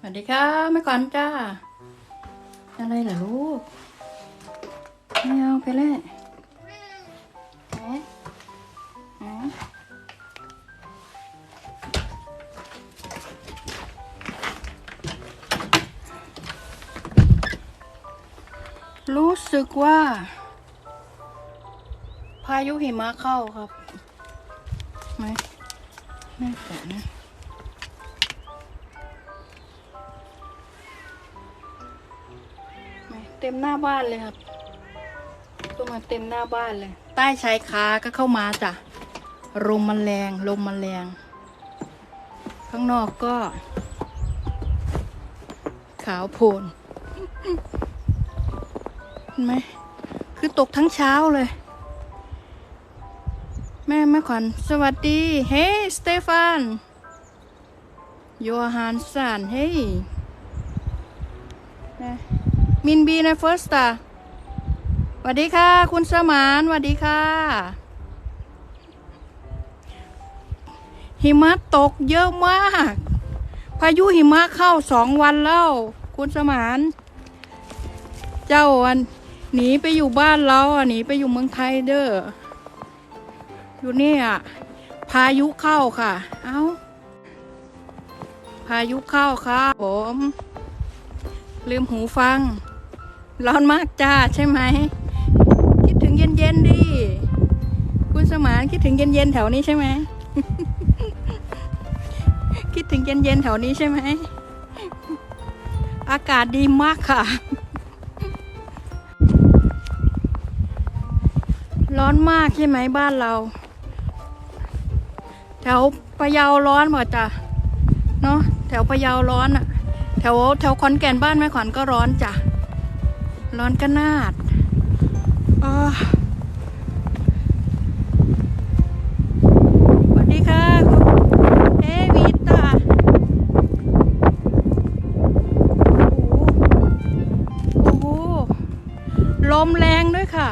สวัสดีค่ะแม่ก่อนจ้า อะไรเหรอลูก ไม่เอาไปเลยแมแหมรู้สึกว่า พายุหิมะเข้าครับ ไหมแน่ใจนะ เต็มหน้าบ้านเลยครับก็มาเต็มหน้าบ้านเลย ใต้ชายคาก็เข้ามาจ้ะลมมันแรงลมมันแรง ข้างนอกก็ ขาวโพลนเห็นไหมคือตกทั้งเช้าเลย แม่แม่ขวัญสวัสดี เฮ้สเตฟานโยฮันสันเฮ้นะ มินบีในเฟิร์สตาสวัสดีค่ะ คุณสมานสวัสดีค่ะ หิมะตกเยอะมาก พายุหิมะเข้าสองวันแล้ว คุณสมาน เจ้าอันหนีไปอยู่บ้านเราอะหนีไปอยู่เมืองไทยเด้ออยู่นี่อะพายุเข้าค่ะ เอา้า พายุเข้าค่ะผม ลืมหูฟัง ร้อนมากจ้าใช่ไหม คิดถึงเย็นๆดิ คุณสมานคิดถึงเย็นๆแถวนี้ใช่ไหม คิดถึงเย็นๆแถวนี้ใช่ไหม อากาศดีมากค่ะ ร้อนมากใช่ไหมบ้านเรา แถวพะเยาร้อนหมดจ้ะ เนาะแถวพะเยาร้อนอะแถวแถวขอนแก่นบ้านแม่ขวัญก็ร้อนจ้ะ ร้อนก็นาดอาสวัสดีค่ะเอวิตาโอ้โห ลมแรงด้วยค่ะ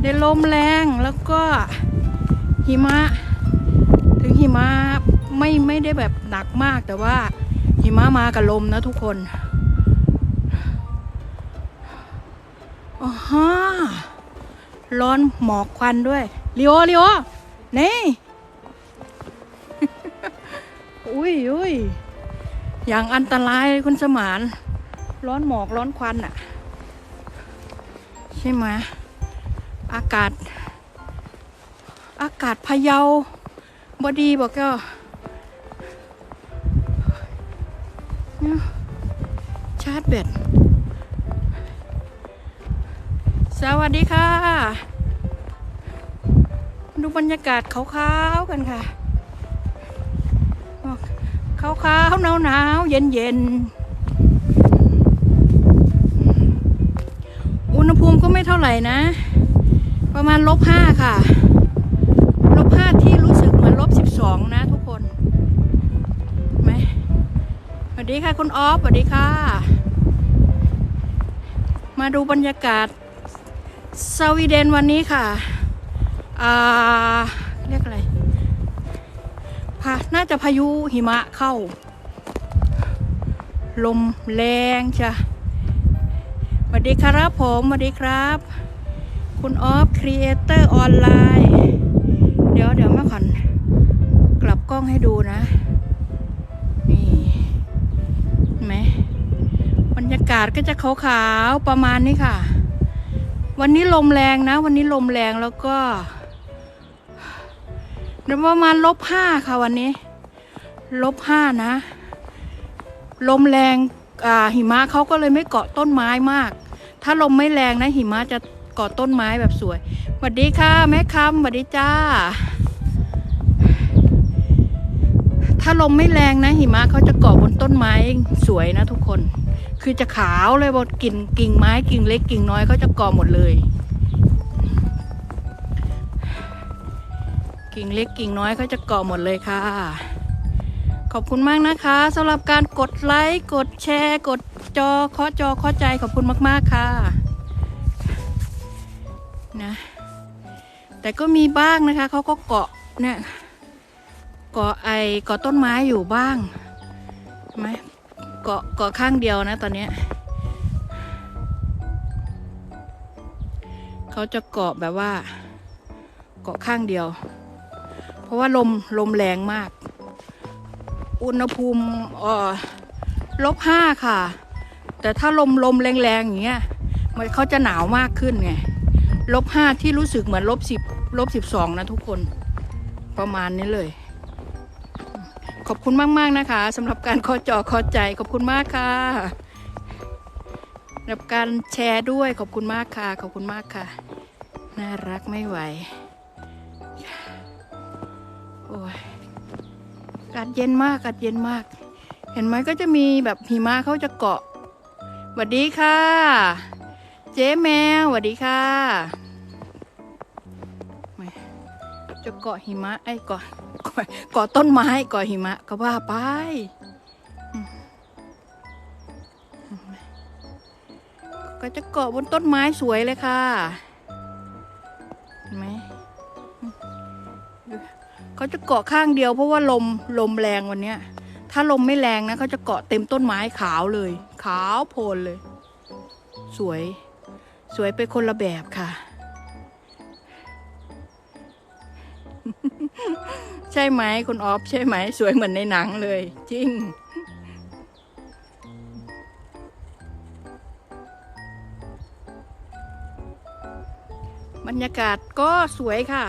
ได้ลมแรงแล้วก็หิมะ ถึงหิมะไม่ไม่ได้แบบหนักมากแต่ว่าหิมะมากับลมนะทุกคน อ๋อฮะร้อนหมอกควันด้วยเลียวเลียวนี่อุ้ยอุ้ยอย่างอันตรายเลยคุณสมาน ร้อนหมอกร้อนควันอะใช่ไหมอากาศ อากาศพะเยาบอดีบอกก็ชาร์จแบต วัสดีค่ะ ดูบรรยากาศขาวๆกันค่ะขาวๆหนาวๆเย็นๆอุณหภูมิก็ไม่เท่าไหร่นะ ประมาณลบห้าค่ะลบห้าที่รู้สึกเหมือนลบสิบสองนะทุกคนไหมสวัสดีค่ะคุณออฟสวัสดีค่ะ มาดูบรรยากาศ สวีเดนวันนี้ค่ะอ่าเรียกอะไรพาน่าจะพายุหิมะเข้า ลมแรงจ้ะสวัสดีครับผมสวัสดีครับ คุณออฟครีเอเตอร์ออนไลน์เดี๋ยวเดี๋ยวมาขอนกลับกล้องให้ดูนะ นี่เห็นไหมบรรยากาศก็จะขาวๆประมาณนี้ค่ะ วันนี้ลมแรงนะ วันนี้ลมแรงแล้วก็ประมาณลบห้าค่ะวันนี้ ลบห้านะ ลมแรงอ่าหิมะเขาก็เลยไม่เกาะต้นไม้มาก ถ้าลมไม่แรงนะ หิมะจะเกาะต้นไม้แบบสวยสวัสดีค่ะ แม่คำสวัสดีจ้า ถ้าลมไม่แรงนะ หิมะเขาจะเกาะบนต้นไม้สวยนะทุกคน คือจะขาวเลยบนกิ่งกิ่งไม้กิ่งเล็กกิ่งน้อยเขาจะเกาะหมดเลย กิ่งเล็กกิ่งน้อยเขาจะเกาะหมดเลยค่ะ ขอบคุณมากนะคะสำหรับการกดไลค์กดแชร์ กดจอเคาะจอเคาะใจขอบคุณมาก ๆค่ะนะแต่ก็มีบ้างนะคะเขาก็เกาะเนี่ยเกาะไอเกาะต้นไม้อยู่บ้างไหม เกาะเกาะข้างเดียวนะตอนนี้ เขาจะเกาะแบบว่า เกาะข้างเดียว เพราะว่าลมลมแรงมาก อุณหภูมิเอ่อลบห้าค่ะ แต่ถ้าลมลมแรงๆอย่างเงี้ยมันเขาจะหนาวมากขึ้นไงลบห้าที่รู้สึกเหมือนลบสิบลบสิบสองนะทุกคนประมาณนี้เลย ขอบคุณมาก ๆ นะคะสำหรับการขอจอขอใจขอบคุณมากค่ะสำหรับการแชร์ด้วยขอบคุณมากค่ะ ขอบคุณมากค่ะ น่ารักไม่ไหวโอ้ยอากาศเย็นมากอากาศเย็นมาก เห็นไหมก็จะมีแบบหิมะเขาจะเกาะสวัสดีค่ะ เจ๊แมวสวัสดีค่ะจะเกาะหิมะไอ้เกาะเกาะเกาะต้นไม้เกาะหิมะ ก็ว่าไปก็จะเกาะบนต้นไม้สวยเลยค่ะเห็นไหมเขาจะเกาะข้างเดียวเพราะว่าลมลมแรงวันเนี้ย ถ้าลมไม่แรงนะเขาจะเกาะเต็มต้นไม้ขาวเลย ขาวโพลนเลย สวย สวยไปคนละแบบค่ะ ใช่ไหมคุณออฟใช่ไหม สวยเหมือนในหนังเลย จริง บรรยากาศก็สวยค่ะ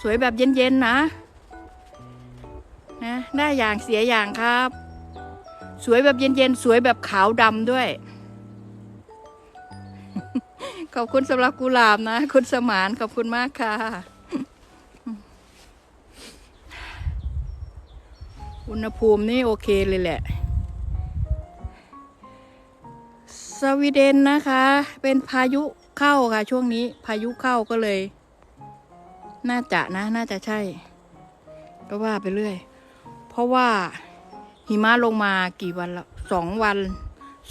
สวยแบบเย็น ๆ นะ นะได้อย่างเสียอย่างครับ สวยแบบเย็น ๆ สวยแบบขาวดำด้วยขอบคุณสำหรับกุหลาบนะ คุณสมานขอบคุณมากค่ะ อุณหภูมินี่โอเคเลยแหละ สวีเดนนะคะ เป็นพายุเข้าค่ะ ช่วงนี้พายุเข้าก็เลย น่าจะนะ น่าจะใช่ ก็ว่าไปเรื่อย เพราะว่าหิมะลงมากี่วันละสองวัน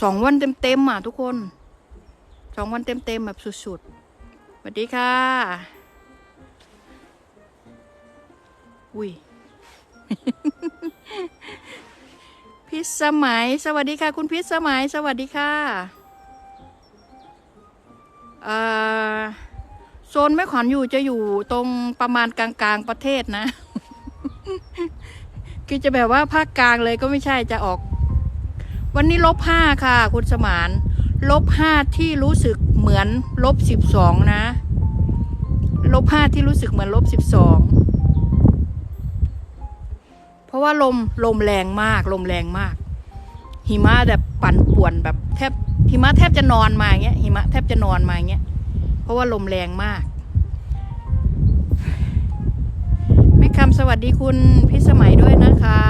สองวันเต็มๆอะทุกคนสองวันเต็มๆแบบสุดๆสวัสดีค่ะอุ้ย พิษสมัย สวัสดีค่ะ คุณพิษสมัย สวัสดีค่ะโซนแม่ขวัญอยู่จะอยู่ตรงประมาณกลางๆประเทศนะ คือจะแบบว่าภาคกลางเลยก็ไม่ใช่จะออก วันนี้ลบห้าค่ะ คุณสมานลบห้าที่รู้สึกเหมือนลบสิบสองนะ ลบห้าที่รู้สึกเหมือนลบสิบสองะว่าลมลมแรงมาก ลมแรงมาก หิมะแบบปั่นป่วนแบบแทบหิมะแทบจะนอนมาอย่างเงี้ยหิมะแทบจะนอนมาอย่างเงี้ยเพราะว่าลมแรงมากแม่คำสวัสดีคุณพี่สมัยด้วยนะคะ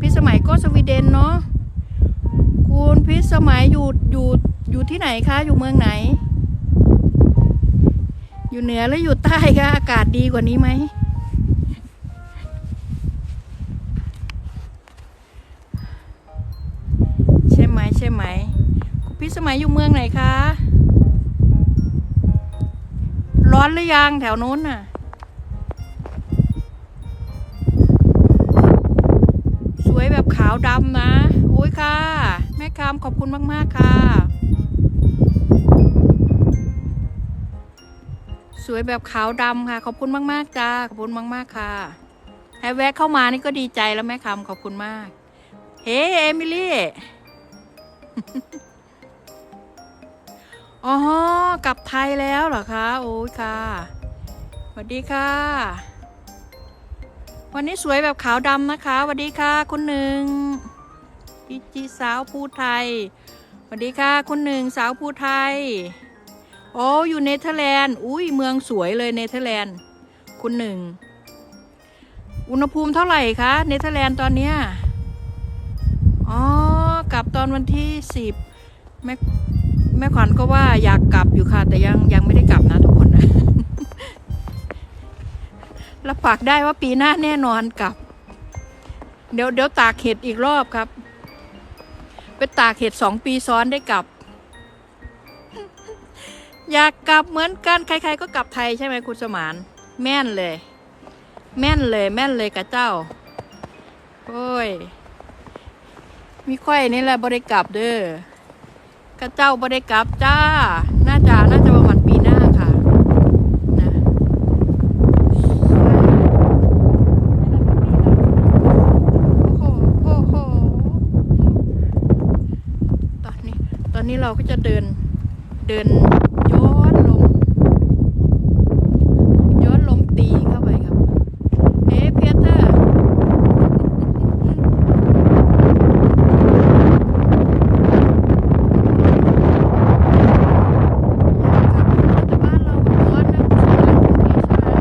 พี่สมัยก็สวีเดนเนาะคุณพี่สมัยอยู่อยู่อยู่ที่ไหนคะอยู่เมืองไหน อยู่เหนือหรืออยู่ใต้คะอากาศดีกว่านี้ไหม มัยอยู่เมืองไหนคะ ร้อนหรือยังแถวนู้นน่ะ สวยแบบขาวดำนะ โอ้ยค่ะ แม่คำขอบคุณมากๆค่ะ สวยแบบขาวดำค่ะ ขอบคุณมากๆจ้า ขอบคุณมาก ๆ ค่ะให้แวะเข้ามานี่ก็ดีใจแล้วแม่คำขอบคุณมาก เฮ้เอมิลี่ อ๋อกลับไทยแล้วเหรอคะ โอ้ยค่ะสวัสดีค่ะ วันนี้สวยแบบขาวดำนะคะสวัสดีค่ะ คุณหนึ่งจีจีสาวภูไทยสวัสดีค่ะ คุณหนึ่งสาวภูไทยโอ้อยู่เนเธอร์แลนด์อุ้ยเมืองสวยเลยเนเธอร์แลนด์ คุณหนึ่งอุณหภูมิเท่าไหร่คะเนเธอร์แลนด์ตอนเนี้ยอ๋อกลับตอนวันที่สิบแม่ แม่ขวัญก็ว่าอยากกลับอยู่ค่ะ แต่ยังยังไม่ได้กลับนะทุกคนนะรับปากได้ว่าปีหน้าแน่นอนกลับ เดี๋ยวเดี๋ยวตากเห็ดอีกรอบครับเป็นตากเห็ดสองปีซ้อนได้กลับ อยากกลับเหมือนกันใคร ๆ ก็กลับไทยใช่ไหมคุณสมาน แม่นเลย แม่นเลย แม่นเลยกับเจ้า โอ้ย มีค่อยนี่แหละบริกลับเด้อ กระเจ้าบริกลับจ้า น่าจะน่าจะประมาณปีหน้าค่ะนะโอ้โหโอ้โหตอนนี้ ตอนนี้เราก็จะเดินเดินลง ย้อนลงตีเข้าไปครับ เอ๊ะเพียเตอร์ แต่บ้านเราร้อนนะคุณสมานคุณพี่ชาย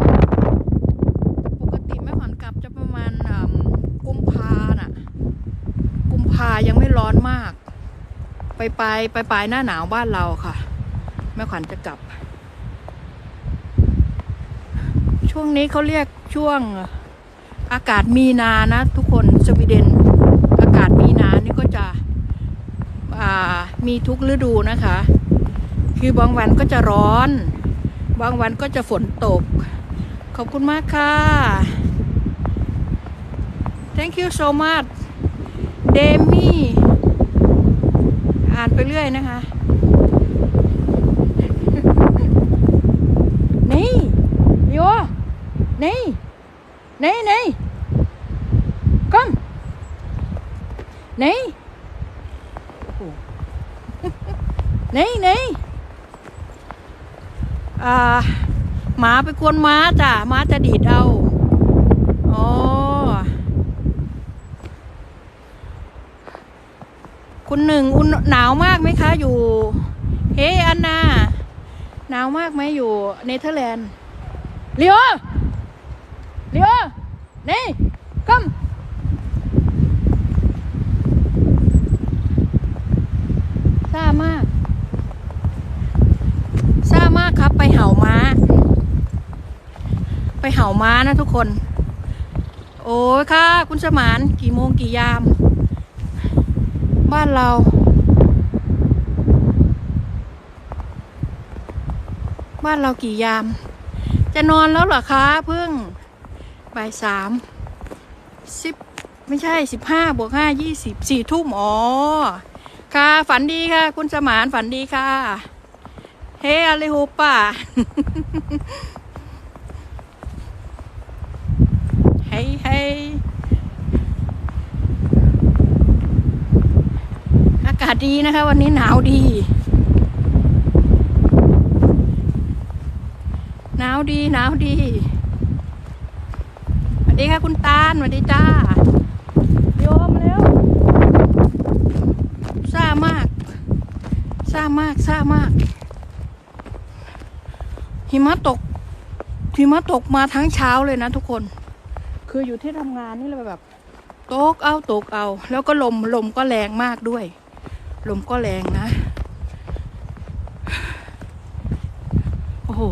ปกติแม่ขวัญกลับจะประมาณอ่ำกุมภาน่ะ กุมภายังไม่ร้อนมาก ไปปลายไปลายหน้าหนาวบ้านเราค่ะ แม่ขวัญจะกลับ ช่วงนี้เขาเรียกช่วงอากาศมีนานะ ทุกคนสวีเดน อากาศมีนานี่ก็จะมีทุกฤดูนะคะ คือบางวันก็จะร้อน บางวันก็จะฝนตก ขอบคุณมากค่ะ thank you so much เดมี่ เรื่อยนะคะ นี่โยนี่ นี่นี่ก้มนี่นี่นี่อ่าหมาไปกวนม้าจ้ะม้าจะดีดเอาอ๋อคุณ หนาวมากไหมคะอยู่ เฮ้อันนาหนาวมากไหมอยู่เนเธอร์แลนด์เลียวเลียวนี่ก้มซ่ามากซ่ามากครับไปเห่าม้า ไปเห่าม้านะทุกคน โอ้ยค่ะ คุณสมานกี่โมงกี่ยาม บ้านเรา บ้านเรากี่ยาม จะนอนแล้วเหรอคะเพิ่งบ่ายสามสิบไม่ใช่สิบห้าบวกห้ายี่สิบสี่ทุ่มอ๋อค่ะ ฝันดีค่ะ คุณสมานฝันดีค่ะ เฮ้อะไรฮูป่ะเฮ้เฮ้อากาศดีนะคะ วันนี้หนาวดี หนาวดีหนาวดีสวัสดีค่ะคุณตาลสวัสดีจ้าโยมมแล้วซ่ามากซ่ามากซ่ามาก หิมะตก หิมะตกมาทั้งเช้าเลยนะทุกคน คืออยู่ที่ทำงานนี่เลยแบบตกเอาตกเอา แล้วก็ลมลมก็แรงมากด้วย ลมก็แรงนะ โอ้โห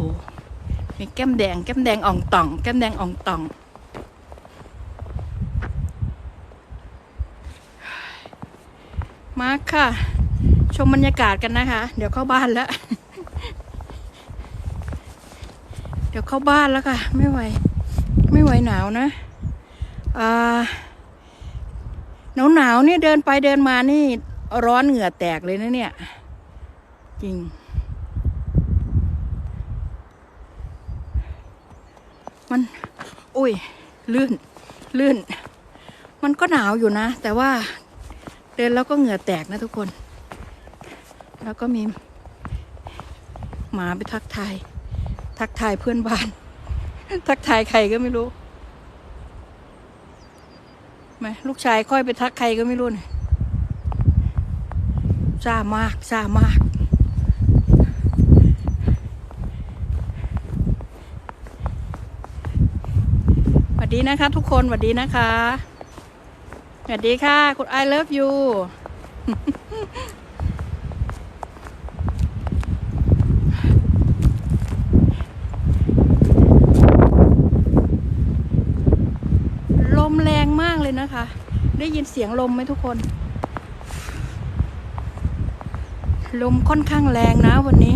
มีแก้มแดง แก้มแดงอ่องต่อง แก้มแดงอ่องต่อง มาค่ะ ชมบรรยากาศกันนะคะ เดี๋ยวเข้าบ้านแล้ว เดี๋ยวเข้าบ้านแล้วค่ะ ไม่ไหว ไม่ไหวหนาวนะอ่าหนาวหนาวเนี่ยเดินไปเดินมานี่ ร้อนเหงื่อแตกเลยนะเนี่ย จริง มันอุ้ยลื่นลื่น มันก็หนาวอยู่นะ แต่ว่าเดินแล้วก็เหงื่อแตกนะทุกคน แล้วก็มีหมาไปทักทาย ทักทายเพื่อนบ้าน ทักทายใครก็ไม่รู้ไหมลูกชายค่อยไปทักใครก็ไม่รู้เนี่ยซ่ามากซ่ามาก สวัสดีนะคะ ทุกคนสวัสดีนะคะสวัสดีค่ะคุณ I love you ลมแรงมากเลยนะคะ ได้ยินเสียงลมไหมทุกคน ลมค่อนข้างแรงนะวันนี้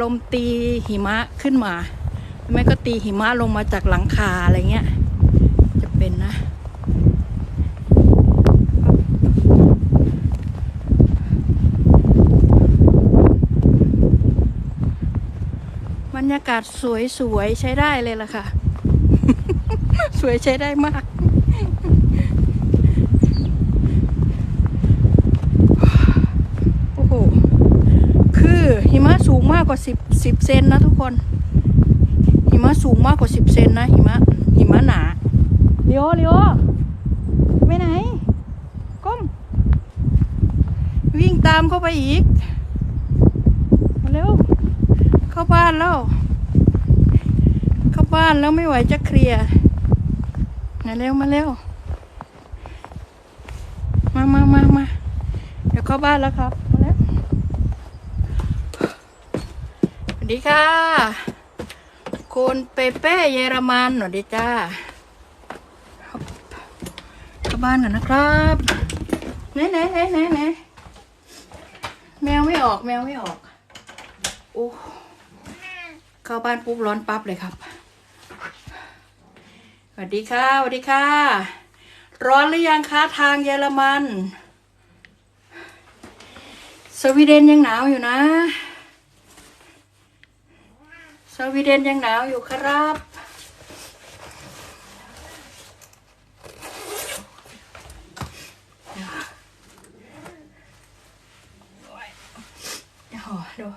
ลมตีหิมะขึ้นมาหรือไม่ก็ตีหิมะลงมาจากหลังคาอะไรเงี้ย จะเป็นนะ บรรยากาศสวยๆใช้ได้เลยล่ะค่ะ สวยใช้ได้มาก โอ้โห คือหิมะสูงมากกว่าสิบสิบเซนนะทุกคน หิมะสูงมากกว่าสิบเซนนะหิมะหิมะหนาเลียวเลียวไปไหน ก้ม วิ่งตามเข้าไปอีกมาเร็ว เข้าบ้านแล้ว เข้าบ้านแล้วไม่ไหวจะเคลียร์มาเร็วมาเร็ว มามามามาเดี๋ยวเข้าบ้านแล้วครับ มาแล้ วสวัสดีค่ะ คุณเปเป้เยอรมันสวัสดีจ้าเข้าบ้านกันนะครับไหนไหนไหนไหนไหนแมวไม่ออกแมวไม่ออกโอ้เข้าบ้านปุ๊บร้อนปั๊บเลยครับสวัสดีค่ะสวัสดีค่ะ ร้อนหรือยังคะทางเยอรมัน สวีเดนยังหนาวอยู่นะ สวีเดนยังหนาวอยู่ครับโอ้โหดู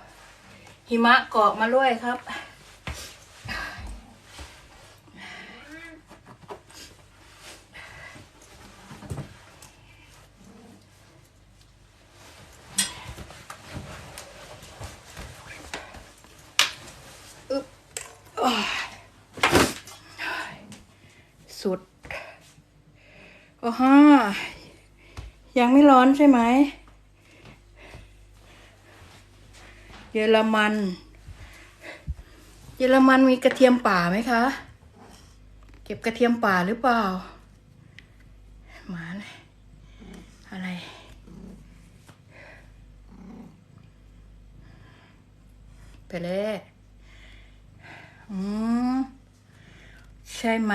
หิมะเกาะมาด้วยครับโอ้ยสุด โอ้ฮ่า ยังไม่ร้อนใช่ไหม เยอรมัน เยอรมันมีกระเทียมป่าไหมคะ เก็บกระเทียมป่าหรือเปล่า หมาเลยอะไรไปเลยอืมใช่ไหม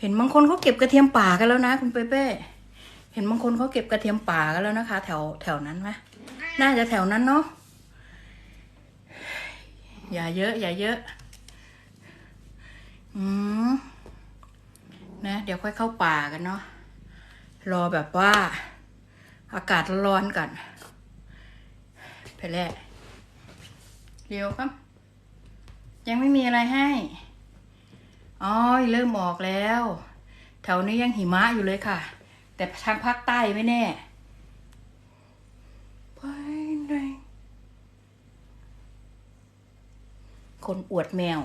เห็นบางคนเขาเก็บกระเทียมป่ากันแล้วนะ คุณเป้เป้ เห็นบางคนเขาเก็บกระเทียมป่ากันแล้วนะคะ แถวแถวนั้นไหมน่าจะแถวนั้นเนาะอย่าเยอะ อย่าเยอะ อืมนะ เดี๋ยวค่อยเข้าป่ากันเนาะรอแบบว่า อากาศร้อนก่อนไปแล้วเร็วครับ ยังไม่มีอะไรให้อ๋อเริ่มออกแล้ว แถวนี้ยังหิมะอยู่เลยค่ะ แต่ทางภาคใต้ไม่แน่ ไปไหน คนอวดแมว